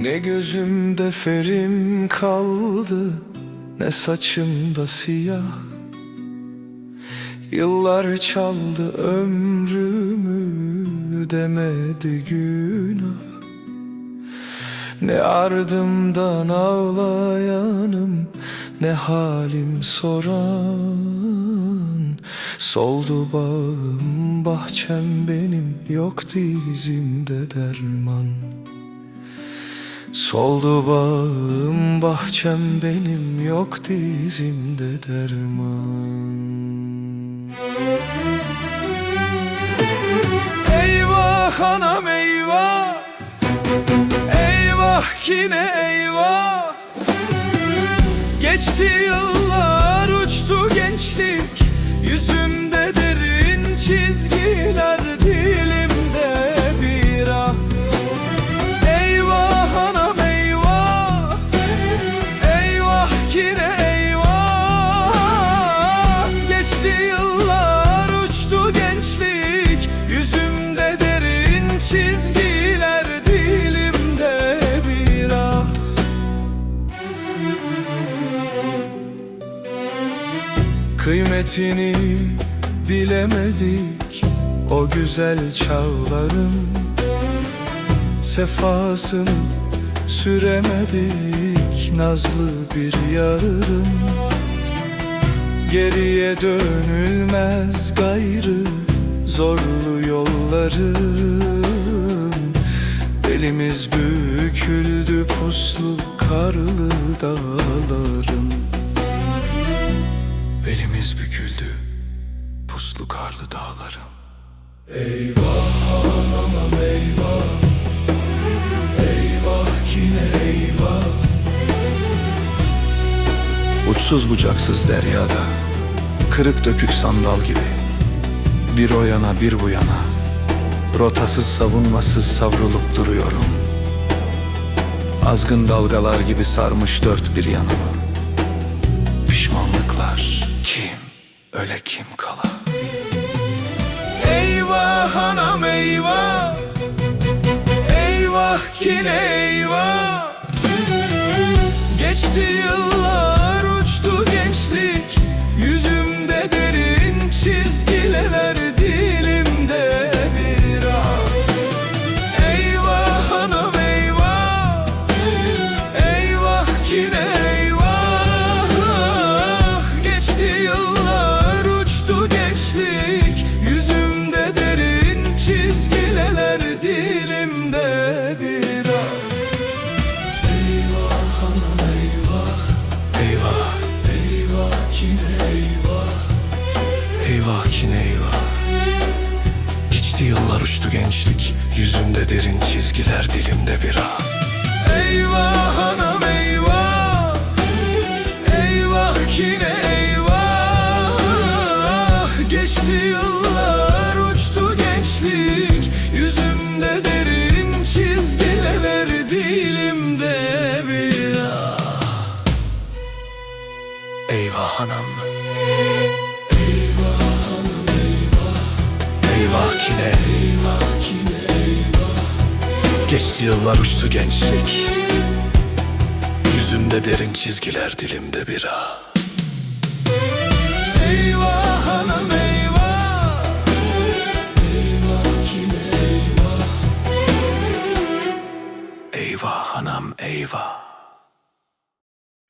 Gözlerimde ferim kaldı Ne saçımda siyah. Yıllar çaldı ömrümü Demedi günah. Ne ardımdan ağlayanım Ne halim soran. Soldu bağım bahçem benim Yok dizimde derman Soldu bağım bahçem benim Yok dizimde derman. Eyvah anam eyvah. Eyvah kine eyvah. Geçti yıllar uçtu gençlik. Yüzümde derin çizgiler Kıymetini bilemedik o güzel çağların. Sefasını süremedik nazlı bir yarın. Geriye dönülmez gayrı zorlu yolların. Elimiz büküldü puslu karlı dağların Belimiz büküldü puslu karlı dağlarım. Eyvah anam eyvah. Eyvah kine eyvah Uçsuz bucaksız deryada Kırık dökük sandal gibi. Bir o yana bir bu yana Rotasız savunmasız savrulup duruyorum. Azgın dalgalar gibi sarmış dört bir yanımı. Pişmanlıklar kim, öle kim kala? Eyvah anam eyvah. Eyvah kine eyvah. Geçti yıllar Eyvah kine eyvah. Geçti yıllar uçtu gençlik Yüzümde derin çizgiler dilimde bir ah Eyvah anam Eyvah kine Eyvah Geçti yıllar uçtu gençlik. Yüzümde derin çizgiler dilimde bir ah Eyvah hanım eyvah. Eyvah kine eyvah Eyvah hanım eyvah